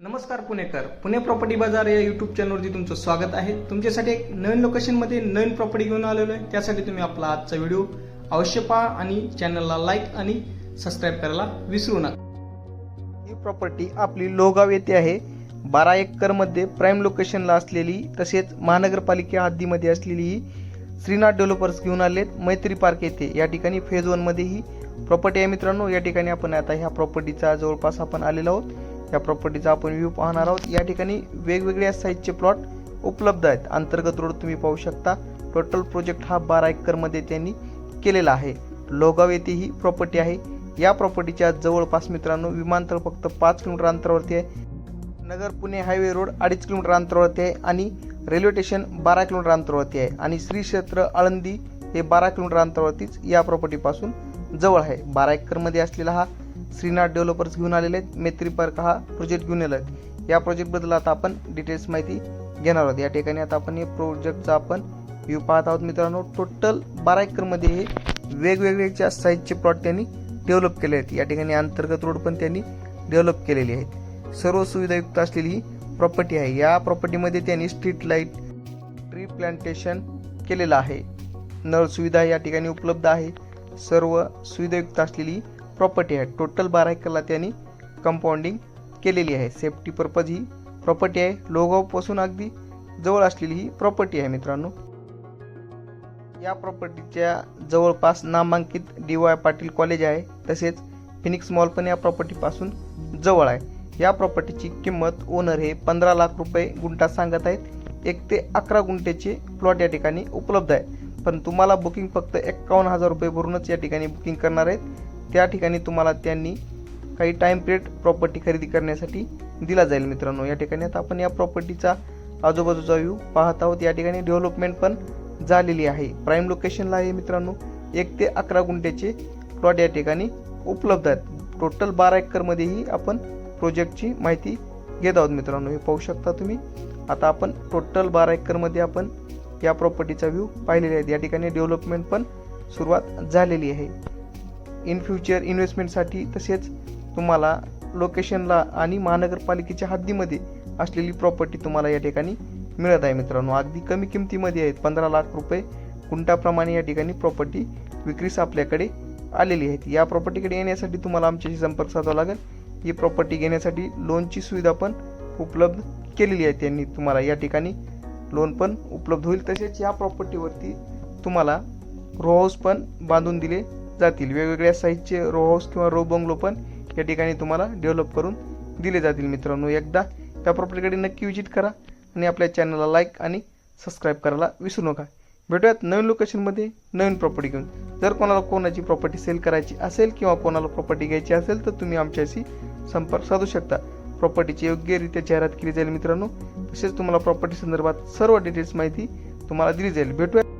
नमस्कार पुणेकर. पुणे प्रॉपर्टी बाजार या युट्यूब चॅनलवरती तुमचं स्वागत आहे. तुमच्यासाठी एक नवीन लोकेशनमध्ये नवीन प्रॉपर्टी घेऊन आलेलो आहे. त्यासाठी तुम्ही आपला आजचा व्हिडिओ अवश्य पहा आणि चॅनलला लाईक आणि सबस्क्राईब करायला विसरू नका. ही प्रॉपर्टी आपली लोगाव येथे आहे. बारा एकरमध्ये प्राईम लोकेशनला असलेली तसेच महानगरपालिका हद्दीमध्ये असलेली ही श्रीनाथ डेव्हलपर्स घेऊन आलेत. मैत्री पार्क येथे. या ठिकाणी फेज वनमध्ये ही प्रॉपर्टी आहे मित्रांनो. या ठिकाणी आपण आता ह्या प्रॉपर्टीचा जवळपास आपण आलेलो आहोत. या प्रॉपर्टीचा आपण व्ह्यू पाहणार आहोत. या ठिकाणी वेगवेगळ्या साईजचे प्लॉट उपलब्ध आहेत. अंतर्गत रोड तुम्ही पाहू शकता. टोटल प्रोजेक्ट हा बारा एकरमध्ये त्यांनी केलेला आहे. लोगाव येथे ही प्रॉपर्टी आहे. या प्रॉपर्टीच्या जवळपास मित्रांनो विमानतळ फक्त पाच किलोमीटर अंतरावरती आहे. नगर पुणे हायवे रोड अडीच किलोमीटर अंतरावरती आहे आणि रेल्वे स्टेशन बारा किलोमीटर अंतरावरती आहे. आणि श्री क्षेत्र आळंदी हे बारा किलोमीटर अंतरावरतीच या प्रॉपर्टीपासून जवळ आहे. बारा एकरमध्ये असलेला हा श्रीनाथ डेव्हलपर्स घेऊन आलेले आहेत. मैत्री पार्क हा प्रोजेक्ट घेऊन आलेला आहे. या प्रोजेक्टबद्दल आता आपण डिटेल्स माहिती घेणार आहोत. या ठिकाणी आता आपण या प्रोजेक्टचा आपण व्ह्यू पाहत आहोत मित्रांनो. टोटल बारा एकरमध्ये हे वेगवेगळ्याच्या साईजचे प्लॉट त्यांनी डेव्हलप केले आहेत. या ठिकाणी अंतर्गत रोड पण त्यांनी डेव्हलप केलेली आहेत. सर्व सुविधायुक्त असलेली ही प्रॉपर्टी आहे. या प्रॉपर्टीमध्ये त्यांनी स्ट्रीट लाइट ट्री प्लांटेशन केलेलं आहे. नळ सुविधा या ठिकाणी उपलब्ध आहे. सर्व सुविधायुक्त असलेली प्रॉपर्टी आहे. टोटल बारा एकरला त्यांनी कंपाऊंडिंग केलेली आहे. सेफ्टी पर्पज ही प्रॉपर्टी आहे. लोगावपासून अगदी जवळ असलेली ही प्रॉपर्टी आहे मित्रांनो. या प्रॉपर्टीच्या जवळपास नामांकित डी वाय पाटील कॉलेज आहे. तसेच फिनिक्स मॉल पण या प्रॉपर्टीपासून जवळ आहे. या प्रॉपर्टीची किंमत ओनर हे पंधरा लाख रुपये गुंठा सांगत आहेत. एक ते अकरा गुंठेचे प्लॉट या ठिकाणी उपलब्ध आहे. पण तुम्हाला बुकिंग फक्त एक्कावन्न हजार रुपये भरूनच या ठिकाणी बुकिंग करणार आहेत. त्या ठिकाणी तुम्हाला त्यांनी काही टाईम पिरियड प्रॉपर्टी खरेदी करण्यासाठी दिला जाईल मित्रांनो. या ठिकाणी आता आपण या प्रॉपर्टीचा आजूबाजूचा व्ह्यू पाहत आहोत. या ठिकाणी डेव्हलपमेंट पण झालेली आहे. प्राईम लोकेशनला आहे मित्रांनो. एक ते अकरा गुंठ्याचे प्लॉट या ठिकाणी उपलब्ध आहेत. टोटल बारा एकरमध्येही आपण प्रोजेक्टची माहिती घेत आहोत मित्रांनो. हे पाहू शकता तुम्ही. आता आपण टोटल बारा एकरमध्ये आपण या प्रॉपर्टीचा व्ह्यू पाहिलेले आहेत या ठिकाणी डेव्हलपमेंट पण सुरुवात झालेली आहे. इन फ्युचर इन्व्हेस्टमेंटसाठी तसेच तुम्हाला लोकेशनला आणि महानगरपालिकेच्या हद्दीमध्ये असलेली प्रॉपर्टी तुम्हाला या ठिकाणी मिळत आहे मित्रांनो. अगदी कमी किमतीमध्ये आहेत. पंधरा लाख रुपये गुंठाप्रमाणे या ठिकाणी प्रॉपर्टी विक्रीस आपल्याकडे आलेली आहेत. या प्रॉपर्टीकडे येण्यासाठी तुम्हाला आमच्याशी संपर्क साधावा लागेल. ही प्रॉपर्टी घेण्यासाठी लोनची सुविधा पण उपलब्ध केलेली आहे. त्यांनी तुम्हाला या ठिकाणी लोन पण उपलब्ध होईल. तसेच या प्रॉपर्टीवरती तुम्हाला रो हाऊस पण बांधून दिले. जातील. वेगवेगळ्या साईजचे रो हाऊस किंवा रो बंगलो पण या ठिकाणी तुम्हाला डेव्हलप करून दिले जातील मित्रांनो. एकदा त्या प्रॉपर्टीकडे नक्की विजिट करा आणि आपल्या चॅनलला लाईक आणि सबस्क्राईब करायला विसरू नका. भेटूयात नवीन लोकेशनमध्ये नवीन प्रॉपर्टी घेऊन. जर कोणाला कोणाची प्रॉपर्टी सेल करायची असेल किंवा कोणाला प्रॉपर्टी घ्यायची असेल तर तुम्ही आमच्याशी संपर्क साधू शकता. प्रॉपर्टीची योग्यरित्या जाहिरात केली जाईल मित्रांनो. तसेच तुम्हाला प्रॉपर्टी संदर्भात सर्व डिटेल्स माहिती तुम्हाला दिली जाईल. भेटूया